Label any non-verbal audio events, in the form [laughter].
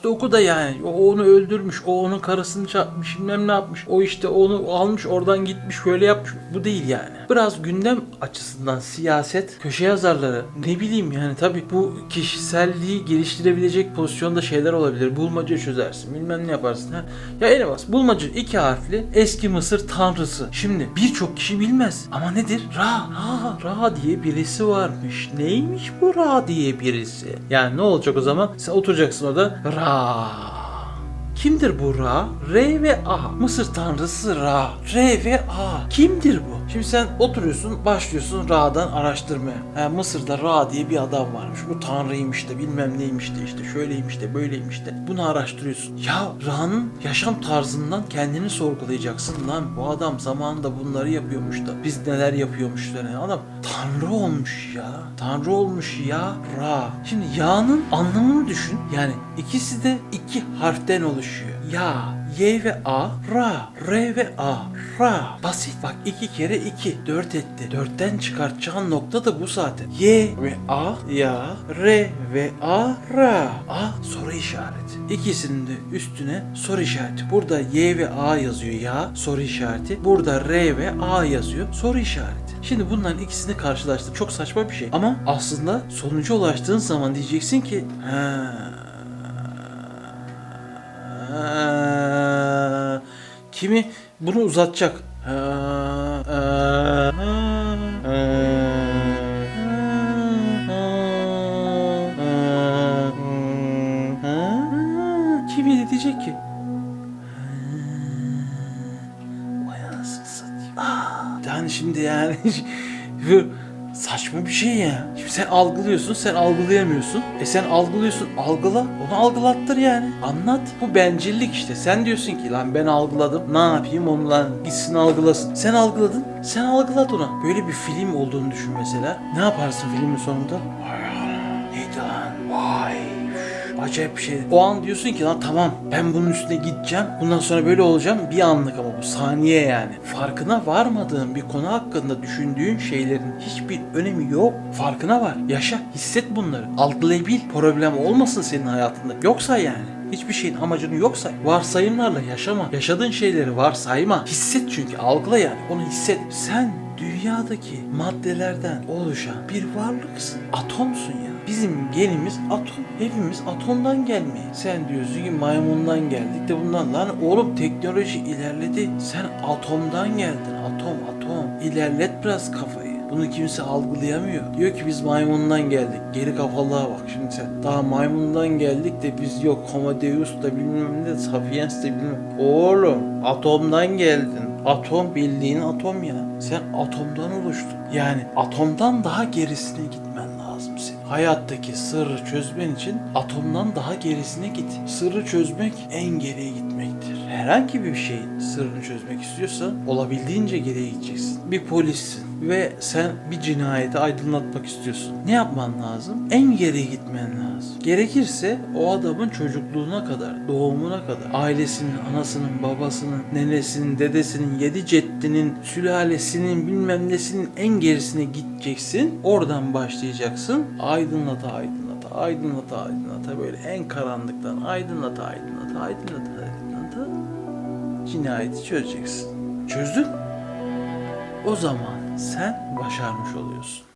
gazete oku da yani. O onu öldürmüş, o onun karısını çarpmış, bilmem ne yapmış. O işte onu almış oradan gitmiş şöyle yapmış. Bu değil yani. Biraz gündem açısından siyaset, köşe yazarları ne bileyim yani tabii bu kişiselliği geliştirebilecek pozisyonda şeyler olabilir. Bulmaca çözersin, bilmem ne yaparsın. Ha? Ya Elmas, bulmaca iki harfli eski Mısır tanrısı. Şimdi birçok kişi bilmez ama nedir? Ra, Ra, Ra diye birisi varmış. Neymiş bu Ra diye birisi? Yani ne olacak o zaman? Sen oturacaksın orada Ra. ああ Kimdir bu Ra? R ve A. Mısır tanrısı Ra. R ve A. Kimdir bu? Şimdi sen oturuyorsun, başlıyorsun Ra'dan araştırmaya. Ha, Mısır'da Ra diye bir adam varmış. Bu tanrıymış da bilmem neymiş de işte şöyleymiş de böyleymiş de. Bunu araştırıyorsun. Ya Ra'nın yaşam tarzından kendini sorgulayacaksın lan. Bu adam zamanında bunları yapıyormuş da biz neler yapıyormuşlar. Yani adam tanrı olmuş ya. Tanrı olmuş ya Ra. Şimdi ya'nın anlamını düşün. Yani ikisi de iki harften oluşuyor. Ya, Y ve A, Ra, R ve A, Ra. Basit bak iki kere iki, dört etti. Dörtten çıkartacağın nokta da bu zaten. Y ve A, ya, R ve A, Ra. A soru işareti. İkisinin de üstüne soru işareti. Burada Y ve A yazıyor ya, soru işareti. Burada R ve A yazıyor, soru işareti. Şimdi bunların ikisini karşılaştır. Çok saçma bir şey. Ama aslında sonuca ulaştığın zaman diyeceksin ki Ha, kimi bunu uzatacak. Ha, ha, Kimi de diyecek ki Vay. Ah, şimdi yani [laughs] saçma bir şey ya. Şimdi sen algılıyorsun, sen algılayamıyorsun. E sen algılıyorsun, algıla. Onu algılattır yani. Anlat. Bu bencillik işte. Sen diyorsun ki lan ben algıladım. Ne yapayım onu lan gitsin algılasın. Sen algıladın. Sen algılat ona. Böyle bir film olduğunu düşün mesela. Ne yaparsın filmin sonunda? Vay Neydi lan? Vay. Acayip bir şey. O an diyorsun ki lan tamam ben bunun üstüne gideceğim. Bundan sonra böyle olacağım. Bir anlık ama bu saniye yani. Farkına varmadığın bir konu hakkında düşündüğün şeylerin hiçbir önemi yok. Farkına var. Yaşa. Hisset bunları. Algılayabil. Problem olmasın senin hayatında. Yoksa yani. Hiçbir şeyin amacını yoksa varsayımlarla yaşama. Yaşadığın şeyleri varsayma. Hisset çünkü algıla yani. Onu hisset. Sen dünyadaki maddelerden oluşan bir varlıksın. Atomsun ya. Bizim genimiz atom. Hepimiz atomdan gelmeyi. Sen diyorsun ki maymundan geldik de bundan. Lan oğlum teknoloji ilerledi. Sen atomdan geldin. Atom atom. İlerlet biraz kafayı. Bunu kimse algılayamıyor. Diyor ki biz maymundan geldik. Geri kafalığa bak şimdi sen. Daha maymundan geldik de biz yok Homo da bilmem ne Sapiens de bilmem. Oğlum atomdan geldin. Atom bildiğin atom ya. Sen atomdan oluştun. Yani atomdan daha gerisine gitmen lazım senin. Hayattaki sırrı çözmen için atomdan daha gerisine git. Sırrı çözmek en geriye gitmektir. Herhangi bir şeyin sırrını çözmek istiyorsan olabildiğince geriye gideceksin. Bir polissin ve sen bir cinayeti aydınlatmak istiyorsun. Ne yapman lazım? En geriye gitmen lazım. Gerekirse o adamın çocukluğuna kadar, doğumuna kadar, ailesinin, anasının, babasının, nenesinin, dedesinin, yedi ceddinin, sülalesinin, bilmem nesinin en gerisine gideceksin. Oradan başlayacaksın. Aydınlata, aydınlata, aydınlata, aydınlata böyle en karanlıktan aydınlata, aydınlata, aydınlata, aydınlata cinayeti çözeceksin. Çözdün? O zaman sen başarmış oluyorsun.